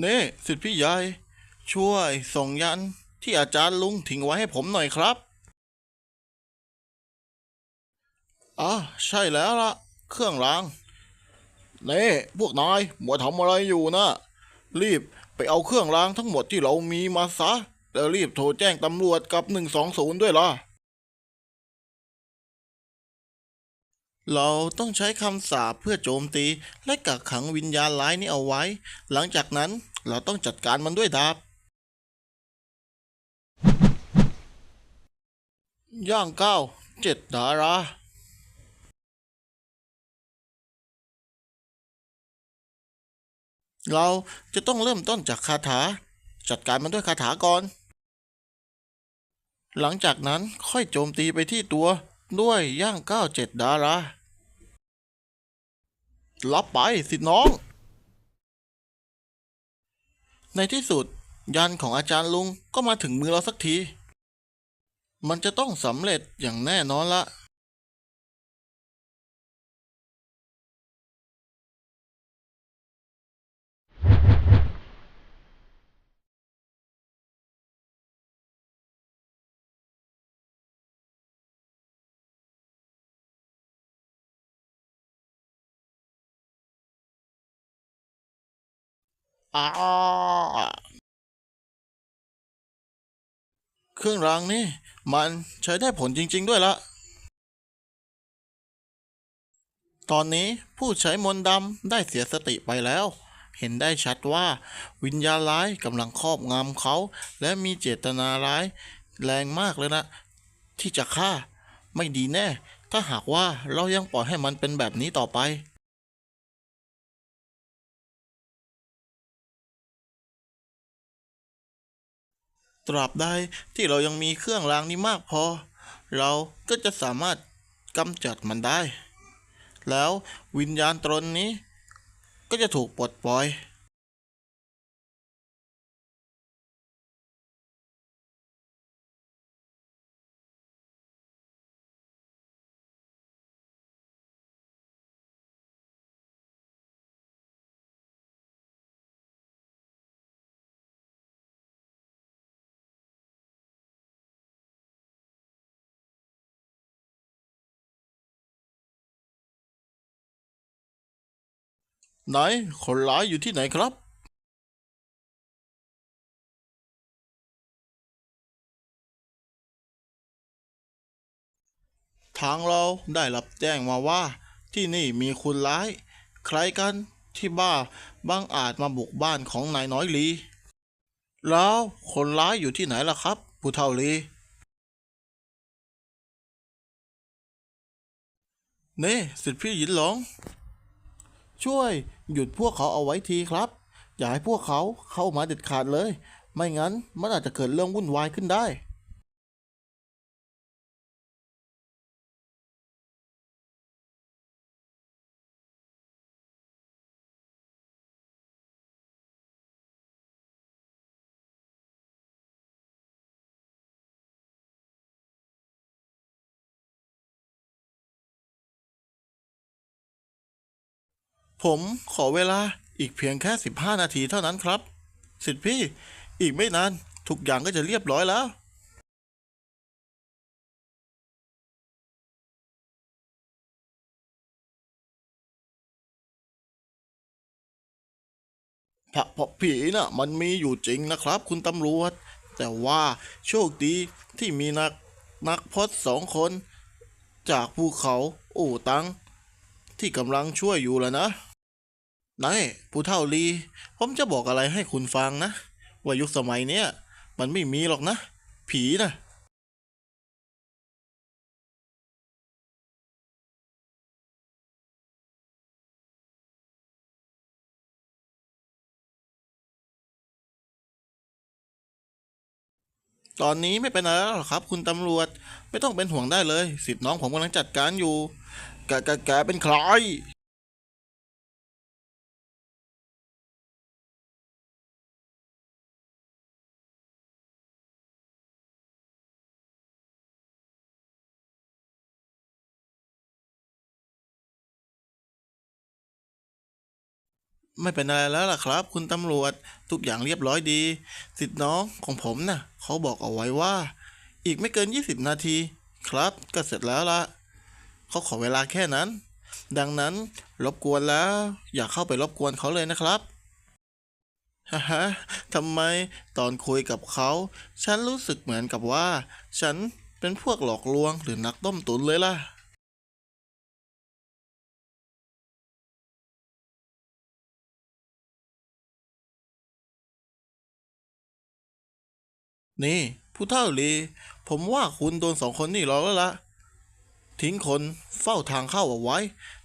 เน่สิทธิพี่ใหญ่ ช่วยส่งยันที่อาจารย์ลุงทิ้งไว้ให้ผมหน่อยครับอะใช่แล้วละเครื่องรางเน่พวกนายมัวทำอะไรอยู่นะ รีบไปเอาเครื่องรางทั้งหมดที่เรามีมาซะ แล้วรีบโทรแจ้งตำรวจกับ 120 ด้วยล่ะ เราต้องใช้คำสาปเพื่อโจมตีและกักขังวิญญาณร้ายนี้เอาไว้ หลังจากนั้น เราต้องจัดการมันด้วยดาบ ย่างเก้าเจ็ดดาราเราจะต้องเริ่มต้นจากคาถา จัดการมันด้วยคาถาก่อน หลังจากนั้นค่อยโจมตีไปที่ตัวด้วยย่างเก้าเจ็ดดารารับไปสิน้อง ในที่สุด ยานของอาจารย์ลุงก็มาถึงมือเราสักที มันจะต้องสำเร็จอย่างแน่นอนละ อาเครื่องรางนี่ มันใช้ได้ผลจริง ๆ ด้วยละ ตอนนี้ผู้ใช้มนต์ดำได้เสียสติไปแล้ว เห็นได้ชัดว่า วิญญาณร้ายกำลังครอบงำเขา และมีเจตนาร้ายแรงมากเลยนะ ที่จะฆ่า ไม่ดีแน่ ถ้าหากว่าเรายังปล่อยให้มันเป็นแบบนี้ต่อไป ตราบใดที่เรายังมีเครื่องรางนี้มากพอ เราก็จะสามารถกำจัดมันได้ แล้ววิญญาณตนนี้ ก็จะถูกปลดปล่อย ไหนคนร้ายอยู่ที่ไหนครับ ทางเราได้รับแจ้งมาว่า ที่นี่มีคนร้าย ใครกันที่บ้าบังอาจมาบุกบ้านของนายน้อยลี แล้วคนร้ายอยู่ที่ไหนล่ะครับ ผู้เฒ่าลี นี่สิทธิพี่หยินหลง ช่วยหยุดพวกเขาเอาไว้ทีครับ อย่าให้พวกเขาเข้ามาเด็ดขาดเลย ไม่งั้นมันอาจจะเกิดเรื่องวุ่นวายขึ้นได้ ผมขอเวลาอีกเพียงแค่ 15 นาทีเท่านั้นครับ สิทธิพี่ อีกไม่นาน ทุกอย่างก็จะเรียบร้อยแล้ว พระพระผีน่ะมันมีอยู่จริงนะครับ คุณตำรวจ แต่ว่าโชคดีที่มีนักนักพจน์สองคน จากภูเขา โอตัง ที่กำลังช่วยอยู่แล้วนะ นายผู้เฒ่าลี ผมจะบอกอะไรให้คุณฟังนะ ว่ายุคสมัยเนี้ยมันไม่มีหรอกนะ ผีนะตอนนี้ไม่เป็นอะไรแล้วหรอกครับ คุณตำรวจไม่ต้องเป็นห่วงได้เลย สิทธิ์น้องผมกำลังจัดการอยู่ แกแกแกเป็นใคร ไม่เป็นอะไรแล้วล่ะครับ คุณตำรวจทุกอย่างเรียบร้อยดี สิทธิ์น้องของผมน่ะเขาบอกเอาไว้ว่า อีกไม่เกิน 20 นาที ครับก็เสร็จแล้วละเขาขอเวลาแค่นั้น ดังนั้นรบกวนแล้ว อย่าเข้าไปรบกวนเขาเลยนะครับฮ่าฮะทำไมตอนคุยกับเขา ฉันรู้สึกเหมือนกับว่า ฉันเป็นพวกหลอกลวงหรือนักต้มตุ๋นเลยล่ะ นี่ ผู้เท่าลี ผมว่าคุณโดนสองคนนี่หลอกแล้วละทิ้งคนเฝ้าทางเข้าเอาไว้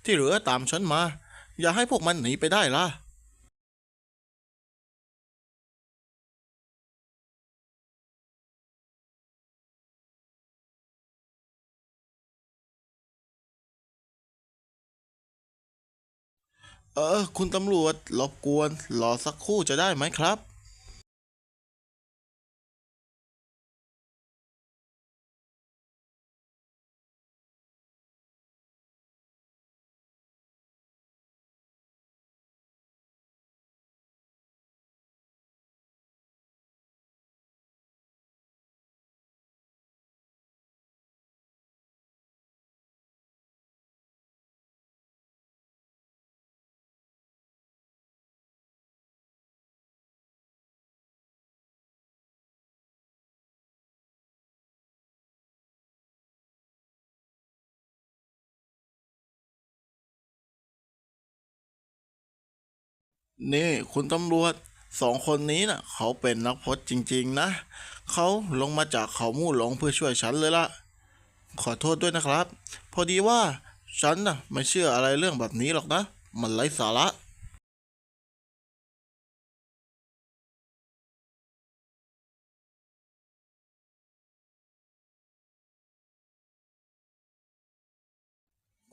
ที่เหลือตามฉันมา อย่าให้พวกมันหนีไปได้ล่ะเออ คุณตำรวจรบกวนรอสักครู่จะได้ไหมครับ นี่คุณตำรวจสองคนนี้น่ะ เขาเป็นนักพจน์จริง ๆ นะ เขาลงมาจากเขามู่หลงเพื่อช่วยฉันเลยล่ะ ขอโทษด้วยนะครับ พอดีว่าฉันน่ะไม่เชื่ออะไรเรื่องแบบนี้หรอกนะ มันไร้สาระ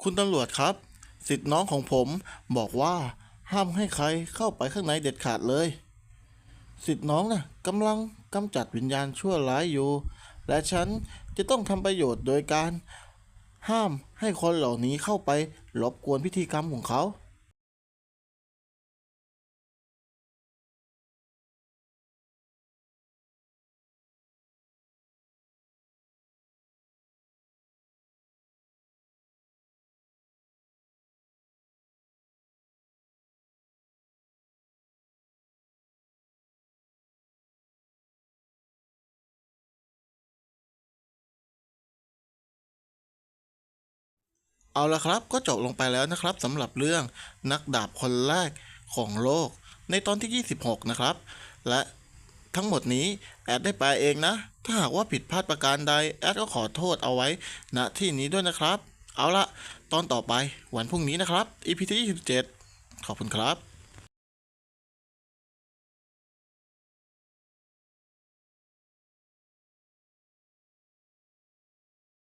คุณตำรวจครับ สิทธิ์น้องของผมบอกว่า ห้ามให้ใครเข้าไปข้างในเด็ดขาดเลย สิทธิ์น้องน่ะกำลังกำจัดวิญญาณชั่วร้ายอยู่ และฉันจะต้องทำประโยชน์โดยการ ห้ามให้คนเหล่านี้เข้าไปรบกวนพิธีกรรมของเขา เอาละครับก็จบลงไปแล้วนะครับสำหรับเรื่องนักดาบคนแรกของโลก ในตอนที่ 26 นะครับ และทั้งหมดนี้แอดได้แปลเองนะ ถ้าหากว่าผิดพลาดประการใด แอดก็ขอโทษเอาไว้ณที่นี้ด้วยนะครับ เอาละตอนต่อไปวันพรุ่งนี้นะครับ EP ที่27 ขอบคุณครับ